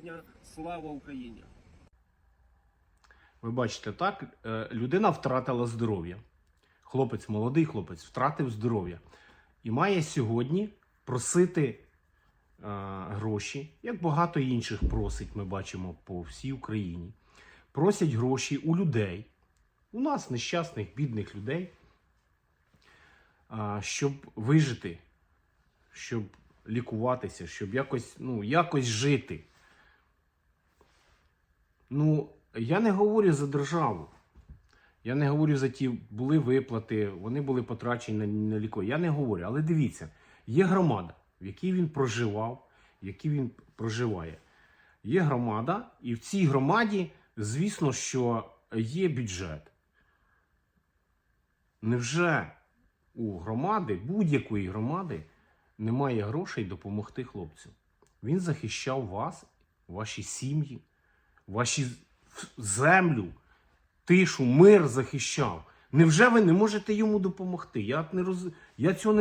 дня. Слава Україні! Ви бачите, так, е, людина втратила здоров'я. Хлопець, молодий хлопець, втратив здоров'я. І має сьогодні просити е, гроші, як багато інших просить, ми бачимо по всій Україні. Просять гроші у людей, у нас нещасних, бідних людей, а, щоб вижити, щоб лікуватися, щоб якось, ну, якось жити. Ну, я не говорю за державу. Я не говорю за ті, були виплати, вони були потрачені на, на ліко. Я не говорю. Але дивіться, є громада, в якій він проживав, в якій він проживає. Є громада, і в цій громаді, звісно, що є бюджет. Невже у громади, будь-якої громади, немає грошей допомогти хлопцю? Він захищав вас, ваші сім'ї, ваші землю, тишу, мир захищав. Невже ви не можете йому допомогти? Я, не роз... я цього не